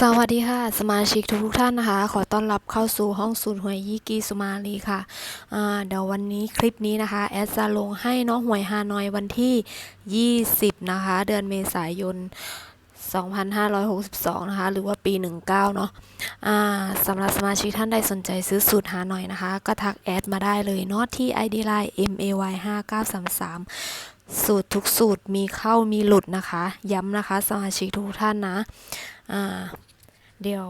สวัสดีค่ะ สมาชิกทุกท่านนะคะ ขอต้อนรับเข้าสู่ห้องสูตรหวยยี่กีสุมาลีค่ะเดี๋ยววันนี้คลิปนี้นะคะ แอดจะลงให้เนาะหวยฮานอยวันที่ 20 นะคะ เดือนเมษายน 2562 นะคะ หรือว่าปี 19 เนาะสำหรับสมาชิกท่านใดสนใจซื้อสูตรหาหน่อยนะคะ ก็ทักแอดมาได้เลยเนาะที่ ID Line MAY 5933 สูตรทุกสูตรมีเข้ามีหลุดนะคะ ย้ำนะคะ สมาชิกทุกท่านนะอ่า เดี๋ยว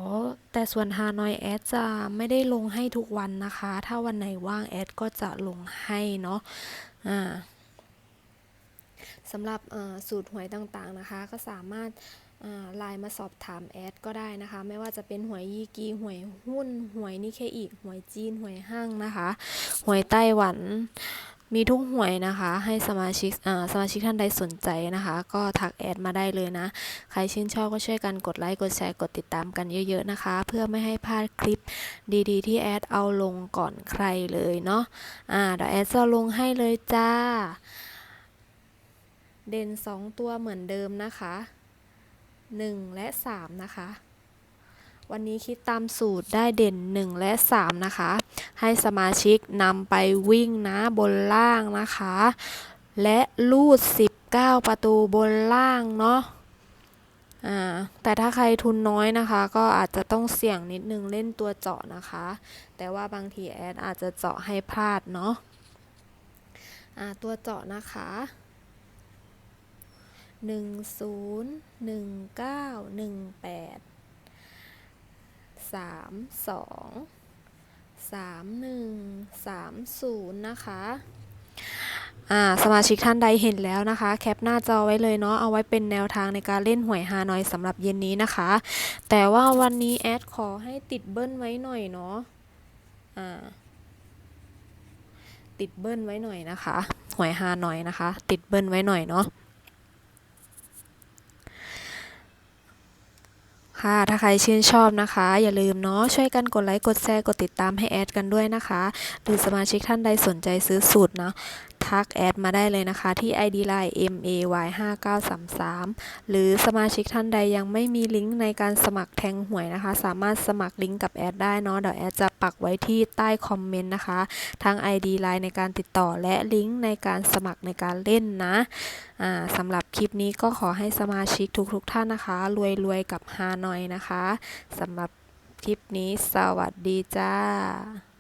แต่ส่วนฮานอยแอดจะไม่ได้ลงให้ทุกวันนะคะ ถ้าวันไหนว่างแอดก็จะลงให้เนาะอ่าสำหรับสูตรหวยต่างๆนะคะ ก็สามารถไลน์มาสอบถามแอดก็ได้นะคะ ไม่ว่าจะเป็นหวยยีกีหวยหุ้น หวยนิเคอีหวยจีน หวยห้างนะคะ หวยไต้หวัน มีทุกหวยนะคะ ให้สมาชิกสมาชิกท่านใดสนใจนะคะ ก็ทักแอดมาได้เลยนะ ใครชื่นชอบก็ช่วยกันกดไลค์กดแชร์กดติดตามกันเยอะๆนะคะ เพื่อไม่ให้พลาดคลิปดีๆ ที่แอดเอาลงก่อนใครเลยเนาะอ่าเดี๋ยวแอดจะลงให้เลยจ้า เด่น 2 ตัวเหมือนเดิมนะคะ 1 และ 3 นะคะ วันนี้คิดตามสูตรได้เด่น 1 และ 3 นะคะ ให้สมาชิกนำไปวิ่งนะบนล่างนะคะ และลูด 19 ประตูบนล่างเนาะแต่ถ้าใครทุนน้อยนะคะ ก็อาจจะต้องเสี่ยงนิดนึงเล่นตัวเจาะนะคะ แต่ว่าบางทีแอดอาจจะเจาะให้พลาดเนาะอ่าตัวเจาะนะคะหนึ่งศูนย์หนึ่งเก้าหนึ่งแปดสามสอง สามหนึ่งสามศูนย์นะคะอ่าสมาชิกท่านใดเห็นแล้วนะคะ แคปหน้าจอไว้เลยเนาะเอาไว้เป็นแนวทางในการเล่นหวยฮานอยสำหรับเย็นนี้นะคะ แต่ว่าวันนี้แอดขอให้ติดเบิ้ลไว้หน่อยเนาะอ่าติดเบิ้ลไว้หน่อยนะคะ หวยฮานอยนะคะ ติดเบิ้ลไว้หน่อยเนาะ ค่ะ ถ้าใครชื่นชอบนะคะ อย่าลืมเนาะ ช่วยกันกดไลค์ กดแชร์ กดติดตามให้แอดกันด้วยนะคะ หรือสมาชิกท่านใดสนใจซื้อสูตรเนาะ ทักแอดมาได้เลยนะคะที่ ID Line MAY 5933 หรือสมาชิกท่านใดยังไม่มีลิงก์ในการสมัครแทงหวยนะคะ สามารถสมัครลิงก์กับแอดได้เนาะเดี๋ยวแอดจะปักไว้ที่ใต้คอมเมนต์นะคะ ทั้ง ID Line ในการติดต่อและลิงก์ในการสมัครในการเล่นนะสำหรับคลิปนี้ก็ขอให้สมาชิกทุกๆทท่านนะคะ รวยๆกับฮานอยนะคะสำหรับคลิปนี้สวัสดีจ้า